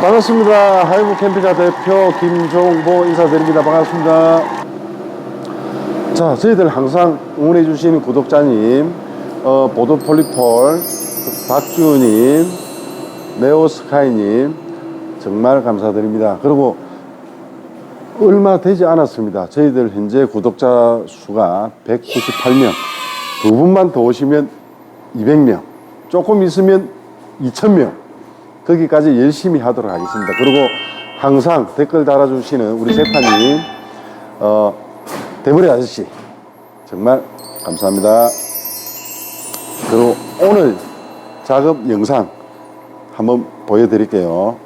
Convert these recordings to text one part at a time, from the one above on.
반갑습니다. 하이브 캠핑카 대표 김종보 인사드립니다. 반갑습니다. 자, 저희들 항상 응원해주시는 구독자님, 어, 보도폴리폴, 박주우님, 네오스카이님, 정말 감사드립니다. 그리고 얼마 되지 않았습니다. 저희들 현재 구독자 수가 198명. 두 분만 더 오시면 200명. 조금 있으면 2,000명. 거기까지 열심히 하도록 하겠습니다. 그리고 항상 댓글 달아주시는 우리 세타님, 어, 대머리 아저씨. 정말 감사합니다. 그리고 오늘 작업 영상 한번 보여드릴게요.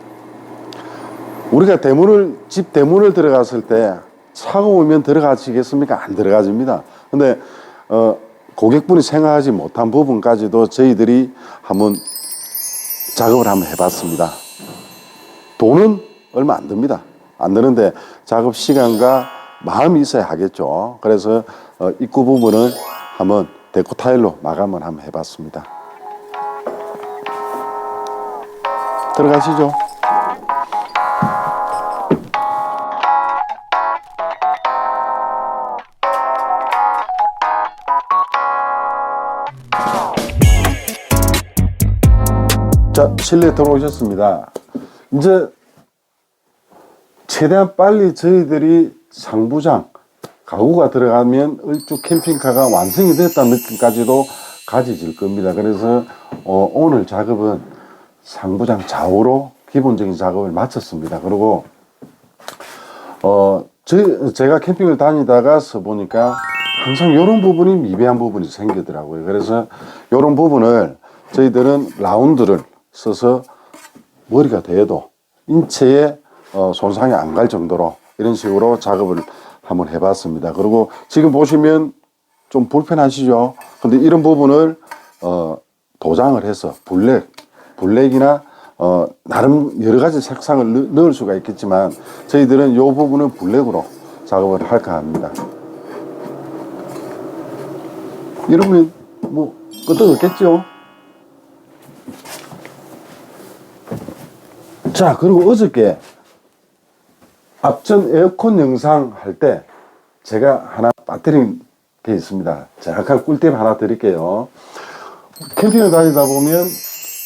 우리가 대문을 집 대문을 들어갔을 때 차가 오면 들어가시겠습니까? 안 들어가집니다. 근데 어, 고객분이 생각하지 못한 부분까지도 저희들이 한번 작업을 한번 해봤습니다. 돈은 얼마 안 듭니다. 안 드는데 작업 시간과 마음이 있어야 하겠죠. 그래서 어, 입구 부분을 한번 데코 타일로 마감을 한번 해봤습니다. 들어가시죠. 자, 실내 들어오셨습니다. 이제 최대한 빨리 저희들이 상부장 가구가 들어가면 얼쭉 캠핑카가 완성이 됐다는 느낌까지도 가지질 겁니다. 그래서 어, 오늘 작업은 상부장 좌우로 기본적인 작업을 마쳤습니다. 그리고 어, 저, 제가 캠핑을 다니다가 서 보니까 항상 이런 부분이 미비한 부분이 생기더라고요. 그래서 이런 부분을 저희들은 라운드를 써서 머리가 돼도 인체에 어, 손상이 안 갈 정도로 이런 식으로 작업을 한번 해봤습니다. 그리고 지금 보시면 좀 불편하시죠? 근데 이런 부분을 어, 도장을 해서 블랙, 블랙이나 어, 나름 여러 가지 색상을 넣- 넣을 수가 있겠지만 저희들은 이 부분은 블랙으로 작업을 할까 합니다. 이러면 뭐 끄떡없겠죠? 자, 그리고 어저께 앞전 에어컨 영상 할 때 제가 하나 빠뜨린 게 있습니다. 정확한 꿀팁 하나 드릴게요. 캠핑을 다니다 보면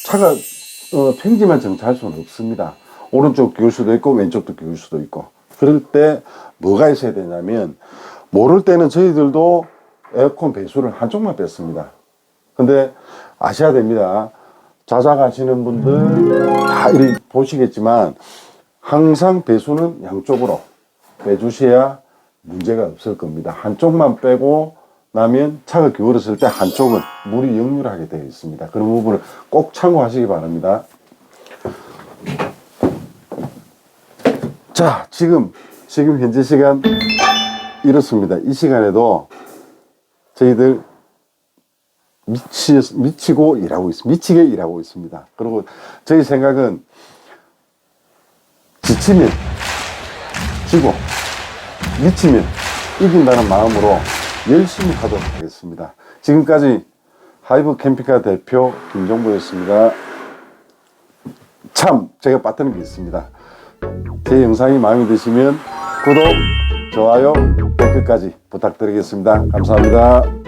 차가 어, 평지만 정차할 수는 없습니다. 오른쪽 기울 수도 있고 왼쪽도 기울 수도 있고 그럴 때 뭐가 있어야 되냐면 모를 때는 저희들도 에어컨 배수를 한쪽만 뺐습니다. 근데 아셔야 됩니다. 자자 가시는 분들 다 이리 보시겠지만 항상 배수는 양쪽으로 빼주셔야 문제가 없을 겁니다. 한쪽만 빼고 나면 차가 기울었을 때 한쪽은 물이 역류하게 되어 있습니다. 그런 부분을 꼭 참고하시기 바랍니다. 자, 지금, 지금 현재 시간 이렇습니다. 이 시간에도 저희들 미치, 미치고 일하고 있습니다. 미치게 일하고 있습니다. 그리고 저희 생각은 지치면 지고 미치면 이긴다는 마음으로 열심히 하도록 하겠습니다. 지금까지 하이브 캠핑카 대표 김종보였습니다. 참 제가 빠뜨는 게 있습니다. 제 영상이 마음에 드시면 구독, 좋아요, 댓글까지 부탁드리겠습니다. 감사합니다.